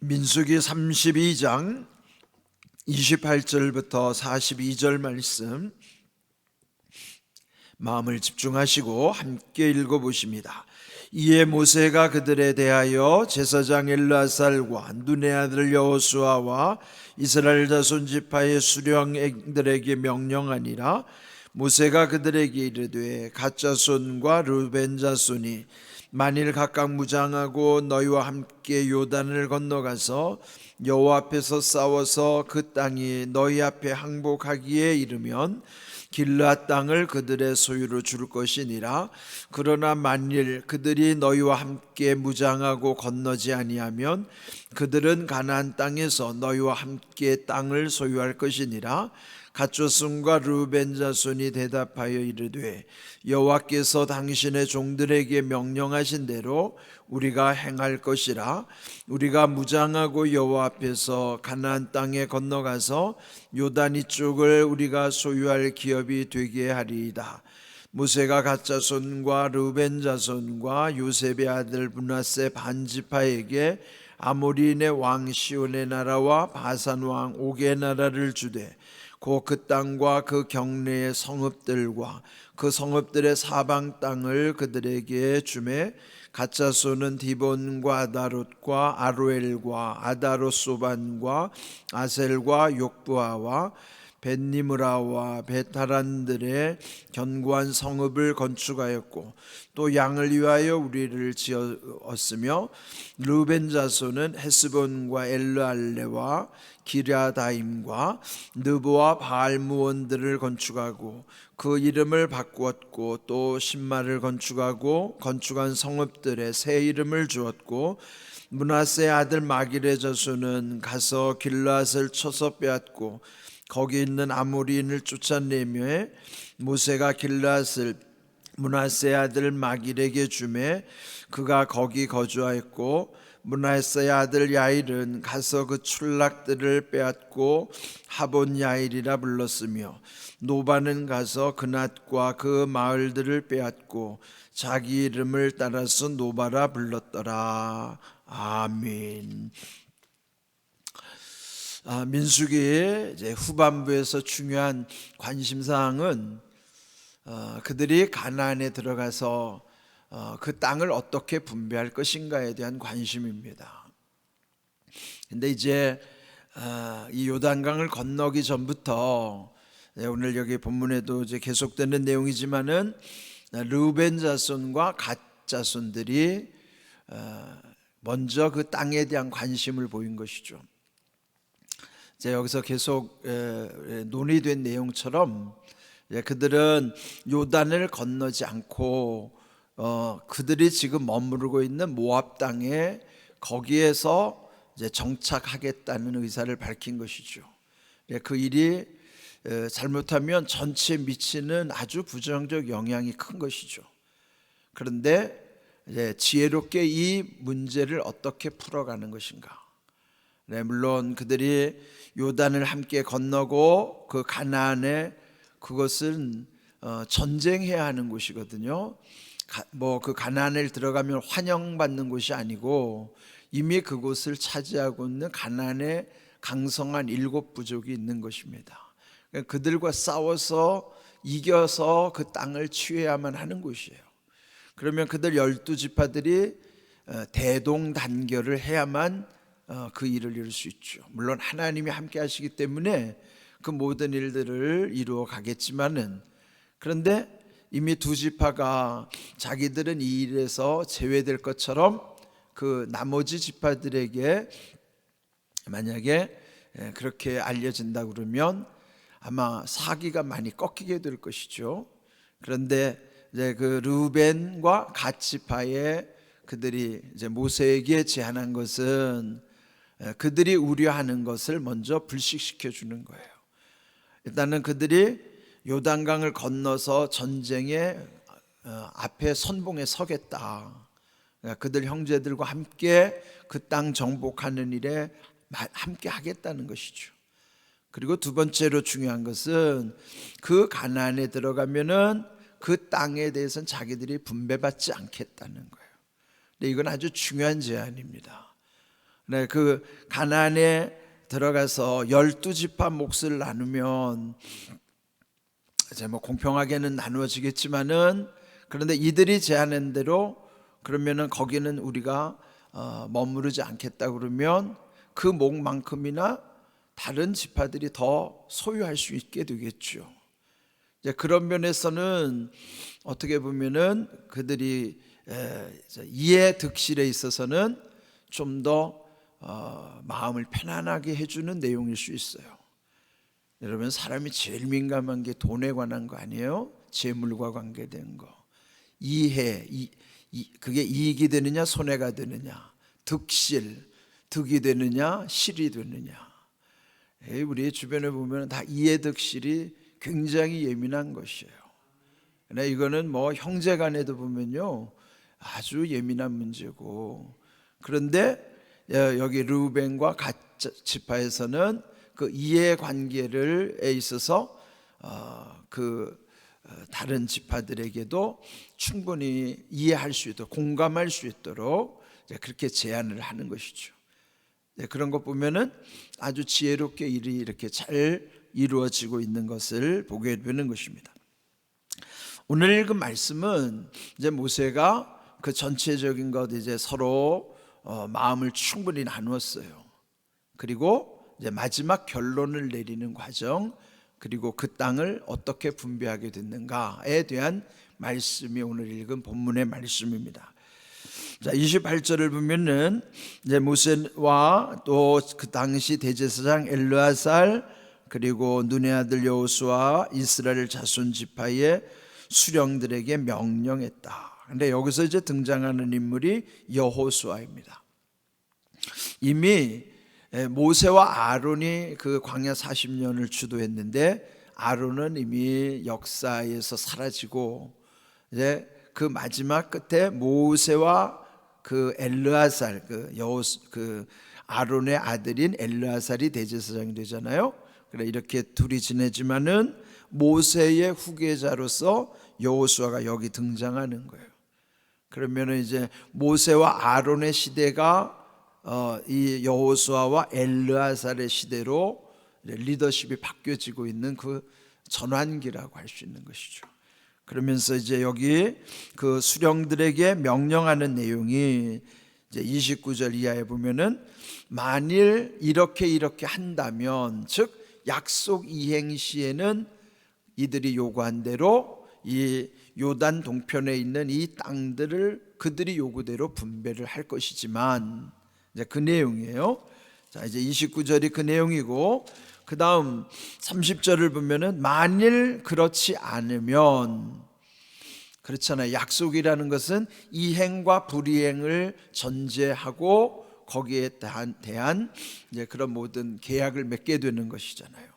민수기 32장 28절부터 42절 말씀 마음을 집중하시고 함께 읽어 보십니다. 이에 모세가 그들에 대하여 제사장 엘라살과 눈의 아들 여호수아와 이스라엘 자손 지파의 수령들에게 명령하니라 모세가 그들에게 이르되 가짜 손과 루벤 자손이 만일 각각 무장하고 너희와 함께 요단을 건너가서 여호와 앞에서 싸워서 그 땅이 너희 앞에 항복하기에 이르면 길라 땅을 그들의 소유로 줄 것이니라. 그러나 만일 그들이 너희와 함께 무장하고 건너지 아니하면 그들은 가나안 땅에서 너희와 함께 땅을 소유할 것이니라 가쪼승과 루벤 자손이 대답하여 이르되 여호와께서 당신의 종들에게 명령하신 대로 우리가 행할 것이라. 우리가 무장하고 여호와 앞에서 가나안 땅에 건너가서 요단 이 쪽을 우리가 소유할 기업이 되게 하리이다. 모세가 가짜손과 루벤 자손과 요셉의 아들 문하세 반지파에게 아모리인의 왕 시온의 나라와 바산 왕 옥의 나라를 주되 곧그 땅과 그 경내의 성읍들과 그 성읍들의 사방 땅을 그들에게 주매 가짜소는 디본과 아다롯과 아로엘과 아다로소반과 아셀과 욕부아와 벤니무라와 베타란들의 견고한 성읍을 건축하였고 또 양을 위하여 우리를 지었으며 루벤 자손은 헤스본과 엘르알레와 기랴다임과 느보와 바알무원들을 건축하고 그 이름을 바꾸었고 또 신마를 건축하고 건축한 성읍들의 새 이름을 주었고 문하세 아들 마길의 자손은 가서 길라앗을 쳐서 빼앗고 거기 있는 아모리인을 쫓아내며 모세가 길라앗을 문하세 아들 마길에게 주매 그가 거기 거주하였고 문하세 아들 야일은 가서 그 출락들을 빼앗고 하본 야일이라 불렀으며 노바는 가서 그낫과 그 마을들을 빼앗고 자기 이름을 따라서 노바라 불렀더라 아멘. 아, 민수기의 후반부에서 중요한 관심 사항은 어, 그들이 가나안에 들어가서 어, 그 땅을 어떻게 분배할 것인가에 대한 관심입니다. 근데 이제 어, 이 요단강을 건너기 전부터 네, 오늘 여기 본문에도 이제 계속되는 내용이지만은 르벤 자손과 갓 자손들이 어, 먼저 그 땅에 대한 관심을 보인 것이죠. 이제 여기서 계속 논의된 내용처럼 그들은 요단을 건너지 않고 어, 그들이 지금 머무르고 있는 모압 땅에 거기에서 이제 정착하겠다는 의사를 밝힌 것이죠. 그 일이 잘못하면 전체에 미치는 아주 부정적 영향이 큰 것이죠. 그런데 지혜롭게 이 문제를 어떻게 풀어가는 것인가? 네, 물론 그들이 요단을 함께 건너고 그 가나안에 그것은 어, 전쟁해야 하는 곳이거든요. 뭐 그 가나안을 들어가면 환영받는 곳이 아니고 이미 그곳을 차지하고 있는 가나안의 강성한 일곱 부족이 있는 것입니다. 그러니까 그들과 싸워서 이겨서 그 땅을 취해야만 하는 곳이에요. 그러면 그들 열두 지파들이 어, 대동단결을 해야만 어, 그 일을 이룰 수 있죠. 물론 하나님이 함께 하시기 때문에 그 모든 일들을 이루어 가겠지만은 그런데 이미 두 지파가 자기들은 이 일에서 제외될 것처럼 그 나머지 지파들에게 만약에 예, 그렇게 알려진다 그러면 아마 사기가 많이 꺾이게 될 것이죠. 그런데 이제 그 루벤과 갓 지파의 그들이 이제 모세에게 제안한 것은 예, 그들이 우려하는 것을 먼저 불식시켜 주는 거예요. 일단은 그들이 요단강을 건너서 전쟁의 어, 앞에 선봉에 서겠다. 그러니까 그들 형제들과 함께 그 땅 정복하는 일에 함께 하겠다는 것이죠. 그리고 두 번째로 중요한 것은 그 가나안에 들어가면은 그 땅에 대해서는 자기들이 분배받지 않겠다는 거예요. 근데 이건 아주 중요한 제안입니다. 네, 그 가나안에 들어가서 열두 지파 몫을 나누면 이제 뭐 공평하게는 나누어지겠지만은 그런데 이들이 제안한 대로 그러면은 거기는 우리가 어, 머무르지 않겠다 그러면 그 몫만큼이나 다른 지파들이 더 소유할 수 있게 되겠죠. 이제 그런 면에서는 어떻게 보면은 그들이 이해 득실에 있어서는 좀더 어, 마음을 편안하게 해주는 내용일 수 있어요. 여러분 사람이 제일 민감한 게 돈에 관한 거 아니에요? 재물과 관계된 거. 이해, 이, 이, 그게 이익이 되느냐 손해가 되느냐, 득실, 득이 되느냐 실이 되느냐. 에이, 우리 주변에 보면 다 이해 득실이 굉장히 예민한 것이에요. 근데 이거는 뭐 형제간에도 보면요 아주 예민한 문제고 그런데 여- 여기 루벤과 갓 지파에서는 그 이해 관계를 에 있어서 어, 그 어, 다른 지파들에게도 충분히 이해할 수 있도록 공감할 수 있도록 그렇게 제안을 하는 것이죠. 네, 그런 것 보면은 아주 지혜롭게 일이 이렇게 잘 이루어지고 있는 것을 보게 되는 것입니다. 오늘 읽은 말씀은 이제 모세가 그 전체적인 것 이제 서로 어, 마음을 충분히 나누었어요. 그리고 이제 마지막 결론을 내리는 과정 그리고 그 땅을 어떻게 분배하게 됐는가에 대한 말씀이 오늘 읽은 본문의 말씀입니다. 자, 28절을 보면은 이제 모세와 또 그 당시 대제사장 엘르아살 그리고 눈의 아들 여호수아 이스라엘 자손 지파의 수령들에게 명령했다. 근데 여기서 이제 등장하는 인물이 여호수아입니다. 이미 에, 모세와 아론이 그 광야 40년을 주도했는데 아론은 이미 역사에서 사라지고 이제 그 마지막 끝에 모세와 그 엘르아살 그 여호스 그 아론의 아들인 엘르아살이 대제사장이 되잖아요. 그래 이렇게 둘이 지내지만은 모세의 후계자로서 여호수아가 여기 등장하는 거예요. 그러면은 이제 모세와 아론의 시대가 어, 이 여호수아와 엘르아살의 시대로 리더십이 바뀌어지고 있는 그 전환기라고 할 수 있는 것이죠. 그러면서 이제 여기 그 수령들에게 명령하는 내용이 이제 29절 이하에 보면은 만일 이렇게 이렇게 한다면 즉 약속 이행 시에는 이들이 요구한 대로 이 요단 동편에 있는 이 땅들을 그들이 요구대로 분배를 할 것이지만 이제 그 내용이에요. 자, 이제 29절이 그 내용이고 그다음 30절을 보면은 만일 그렇지 않으면 그렇잖아요. 약속이라는 것은 이행과 불이행을 전제하고 거기에 대한, 대한 이제 그런 모든 계약을 맺게 되는 것이잖아요.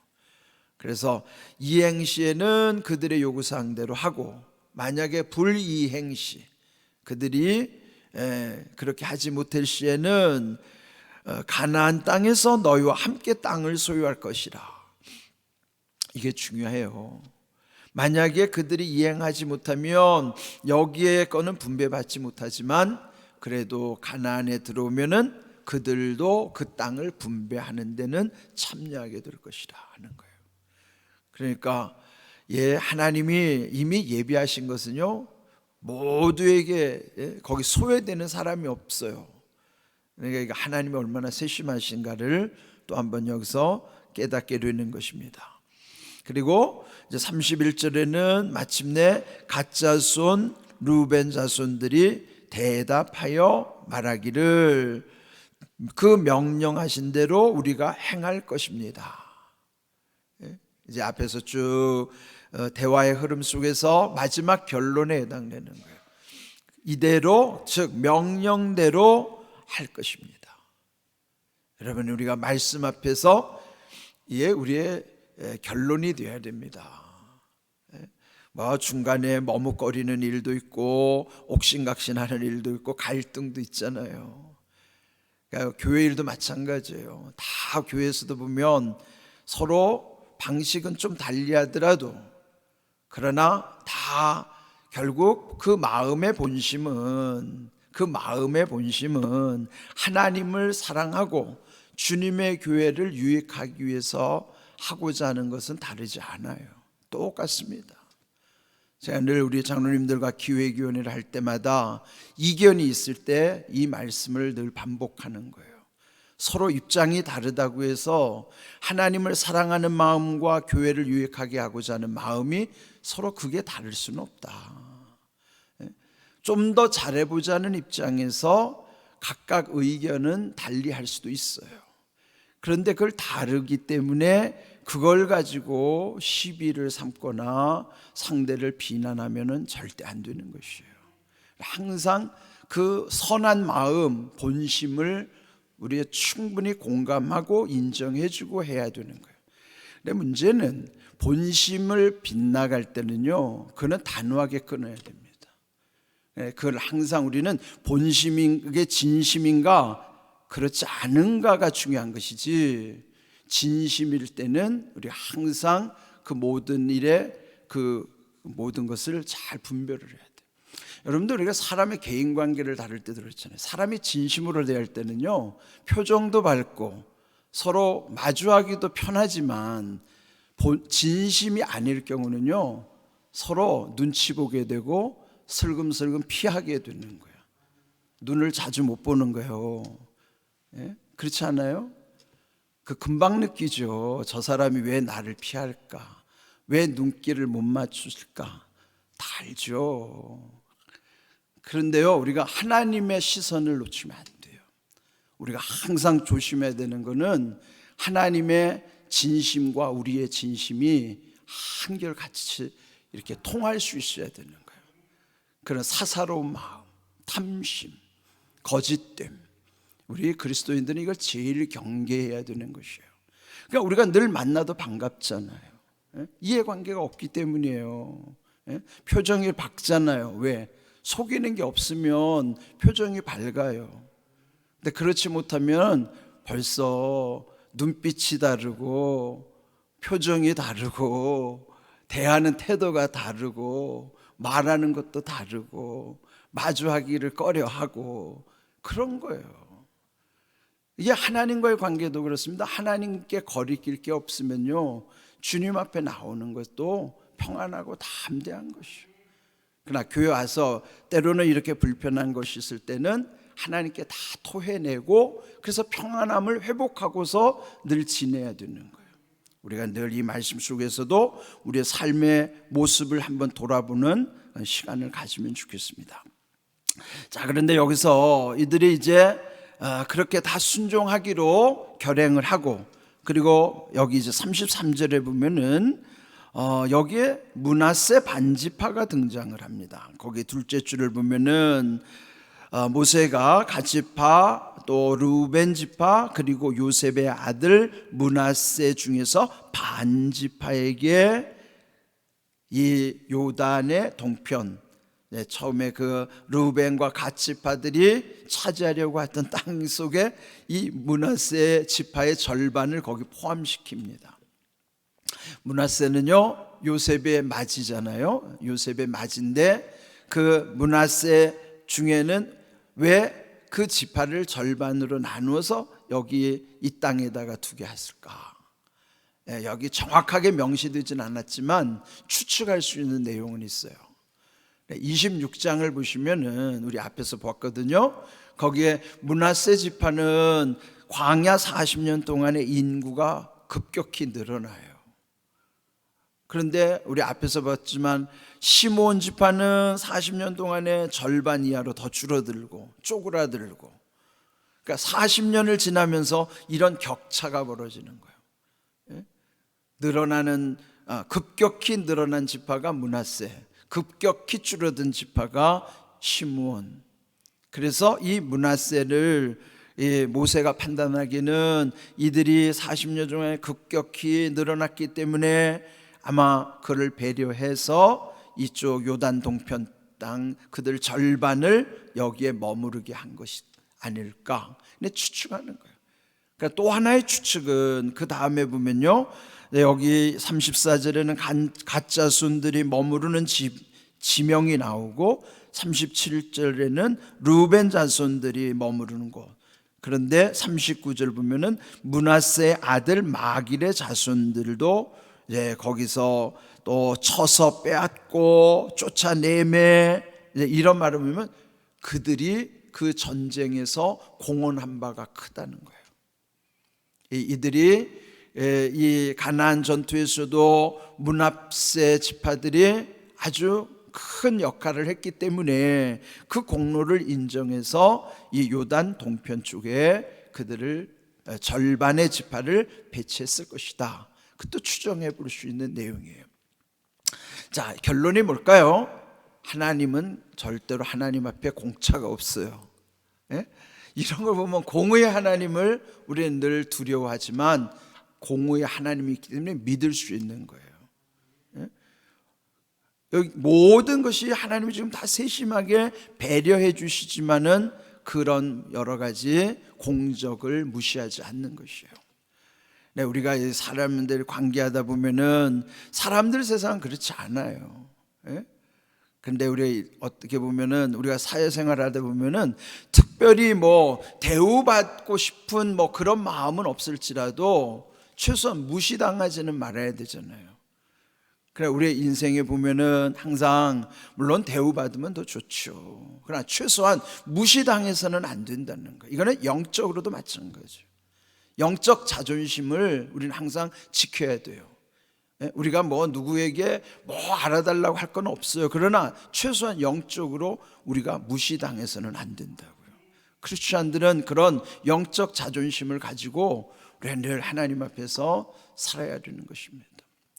그래서 이행 시에는 그들의 요구 사항대로 하고 만약에 불이행 시 그들이 에, 그렇게 하지 못할 시에는 어, 가나안 땅에서 너희와 함께 땅을 소유할 것이라. 이게 중요해요. 만약에 그들이 이행하지 못하면 여기에 거는 분배받지 못하지만 그래도 가나안에 들어오면은 그들도 그 땅을 분배하는 데는 참여하게 될 것이라 하는 거예요. 그러니까 예 하나님이 이미 예비하신 것은요 모두에게 예, 거기 소외되는 사람이 없어요. 그러니까 하나님이 얼마나 세심하신가를 또 한번 여기서 깨닫게 되는 것입니다. 그리고 이제 31절에는 마침내 가짜손 루벤 자손들이 대답하여 말하기를 그 명령하신 대로 우리가 행할 것입니다. 예? 이제 앞에서 쭉 어, 대화의 흐름 속에서 마지막 결론에 해당되는 거예요. 이대로 즉 명령대로 할 것입니다. 여러분 우리가 말씀 앞에서 이게 우리의 에, 결론이 되어야 됩니다. 예? 뭐 중간에 머뭇거리는 일도 있고 옥신각신하는 일도 있고 갈등도 있잖아요. 그러니까 교회 일도 마찬가지예요. 다 교회에서도 보면 서로 방식은 좀 달리하더라도 그러나 다 결국 그 마음의 본심은 그 마음의 본심은 하나님을 사랑하고 주님의 교회를 유익하기 위해서 하고자 하는 것은 다르지 않아요. 똑같습니다. 제가 늘 우리 장로님들과 기회기원회를 할 때마다 이견이 있을 때 이 말씀을 늘 반복하는 거예요. 서로 입장이 다르다고 해서 하나님을 사랑하는 마음과 교회를 유익하게 하고자 하는 마음이 서로 그게 다를 수는 없다. 좀 더 잘해보자는 입장에서 각각 의견은 달리 할 수도 있어요. 그런데 그걸 다르기 때문에 그걸 가지고 시비를 삼거나 상대를 비난하면은 절대 안 되는 것이에요. 항상 그 선한 마음, 본심을 우리가 충분히 공감하고 인정해주고 해야 되는 거예요. 근데 문제는 본심을 빗나갈 때는요, 그는 단호하게 끊어야 됩니다. 예, 그걸 항상 우리는 본심인 그게 진심인가 그렇지 않은가가 중요한 것이지 진심일 때는 우리 항상 그 모든 일에 그 모든 것을 잘 분별을 해야 돼. 여러분들 우리가 사람의 개인 관계를 다룰 때 그렇잖아요. 사람이 진심으로 대할 때는요 표정도 밝고 서로 마주하기도 편하지만 본- 진심이 아닐 경우는요 서로 눈치 보게 되고 슬금슬금 피하게 되는 거야. 눈을 자주 못 보는 거예요. 예? 그렇지 않아요? 그 금방 느끼죠. 저 사람이 왜 나를 피할까? 왜 눈길을 못 맞출까? 다 알죠. 그런데요, 우리가 하나님의 시선을 놓치면 안 돼요. 우리가 항상 조심해야 되는 것은 하나님의 진심과 우리의 진심이 한결같이 이렇게 통할 수 있어야 되는 거예요. 그런 사사로운 마음, 탐심, 거짓됨. 우리 그리스도인들은 이걸 제일 경계해야 되는 것이에요. 그러니까 우리가 늘 만나도 반갑잖아요. 예? 이해관계가 없기 때문이에요. 예? 표정이 밝잖아요. 왜? 속이는 게 없으면 표정이 밝아요. 근데 그렇지 못하면 벌써 눈빛이 다르고 표정이 다르고 대하는 태도가 다르고 말하는 것도 다르고 마주하기를 꺼려하고 그런 거예요. 이게 하나님과의 관계도 그렇습니다. 하나님께 거리낄 게 없으면요. 주님 앞에 나오는 것도 평안하고 담대한 것이요. 그러나 교회 와서 때로는 이렇게 불편한 것이 있을 때는 하나님께 다 토해내고 그래서 평안함을 회복하고서 늘 지내야 되는 거예요. 우리가 늘 이 말씀 속에서도 우리의 삶의 모습을 한번 돌아보는 시간을 가지면 좋겠습니다. 자, 그런데 여기서 이들이 이제 어, 그렇게 다 순종하기로 결행을 하고 그리고 여기 이제 33절에 보면은 어, 여기에 문하세 반지파가 등장을 합니다. 거기 둘째 줄을 보면은 어, 모세가 가지파 또 루벤 지파 그리고 요셉의 아들 문하세 중에서 반지파에게 이 요단의 동편 네, 처음에 그 루벤과 가치파들이 차지하려고 했던 땅 속에 이 문하세 지파의 절반을 거기 포함시킵니다. 문하세는요 요셉의 맞이잖아요. 요셉의 맞인데 그 문하세 중에는 왜 그 지파를 절반으로 나누어서 여기 이 땅에다가 두게 했을까? 예, 여기 정확하게 명시되진 않았지만 추측할 수 있는 내용은 있어요. 26장을 보시면은 우리 앞에서 봤거든요. 거기에 문하세 지파는 광야 40년 동안의 인구가 급격히 늘어나요. 그런데 우리 앞에서 봤지만 시몬 지파는 40년 동안에 절반 이하로 더 줄어들고 쪼그라들고 그러니까 40년을 지나면서 이런 격차가 벌어지는 거예요. 예? 늘어나는 아, 급격히 늘어난 지파가 문하세, 급격히 줄어든 지파가 시므온. 그래서 이 문하세를 이 모세가 판단하기는 이들이 40년 동안 급격히 늘어났기 때문에 아마 그를 배려해서 이쪽 요단 동편 땅 그들 절반을 여기에 머무르게 한 것이 아닐까. 근데 추측하는 거예요. 그러니까 또 하나의 추측은 그 다음에 보면요. 네, 여기 34절에는 가짜 순들이 머무르는 집 지명이 나오고 37절에는 루벤 자손들이 머무르는 곳. 그런데 39절 보면은 문하세 아들 마길의 자손들도 이제 거기서 또 쳐서 빼앗고 쫓아내매 이제 이런 말을 보면 그들이 그 전쟁에서 공헌한 바가 크다는 거예요. 이- 이들이 에, 이 가나안 전투에서도 문합세 지파들이 아주 큰 역할을 했기 때문에 그 공로를 인정해서 이 요단 동편 쪽에 그들을 에, 절반의 지파를 배치했을 것이다. 그것도 추정해 볼 수 있는 내용이에요. 자, 결론이 뭘까요? 하나님은 절대로 하나님 앞에 공차가 없어요. 예? 이런 걸 보면 공의 하나님을 우리는 늘 두려워하지만 공의 하나님이 있기 때문에 믿을 수 있는 거예요. 예? 여기 모든 것이 하나님이 지금 다 세심하게 배려해 주시지만은 그런 여러 가지 공적을 무시하지 않는 것이에요. 네, 우리가 이 사람들 관계하다 보면은 사람들 세상 그렇지 않아요. 예? 근데 우리 어떻게 보면은 우리가 사회생활 하다 보면은 특별히 뭐 대우받고 싶은 뭐 그런 마음은 없을지라도 최소한 무시당하지는 말아야 되잖아요. 그래 우리의 인생에 보면은 항상 물론 대우받으면 더 좋죠. 그러나 최소한 무시당해서는 안 된다는 거. 이거는 영적으로도 마찬가지죠. 영적 자존심을 우리는 항상 지켜야 돼요. 예, 우리가 뭐 누구에게 뭐 알아달라고 할 건 없어요. 그러나 최소한 영적으로 우리가 무시당해서는 안 된다고요. 크리스천들은 그런 영적 자존심을 가지고 우리가 늘 하나님 앞에서 살아야 되는 것입니다.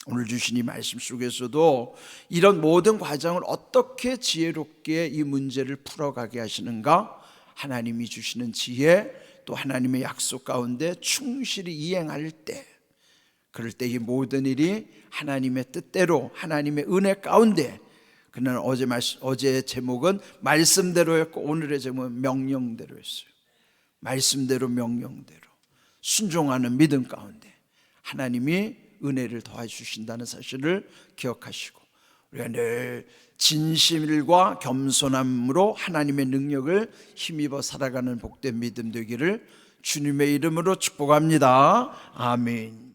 오늘 주신 이 말씀 속에서도 이런 모든 과정을 어떻게 지혜롭게 이 문제를 풀어가게 하시는가? 하나님이 주시는 지혜 또 하나님의 약속 가운데 충실히 이행할 때 그럴 때 이 모든 일이 하나님의 뜻대로 하나님의 은혜 가운데 그는 어제 말씀 어제의 제목은 말씀대로였고 오늘의 제목은 명령대로였어요. 말씀대로 명령대로 순종하는 믿음 가운데 하나님이 은혜를 더해 주신다는 사실을 기억하시고 우리가 늘 진실과 겸손함으로 하나님의 능력을 힘입어 살아가는 복된 믿음 되기를 주님의 이름으로 축복합니다. 아멘.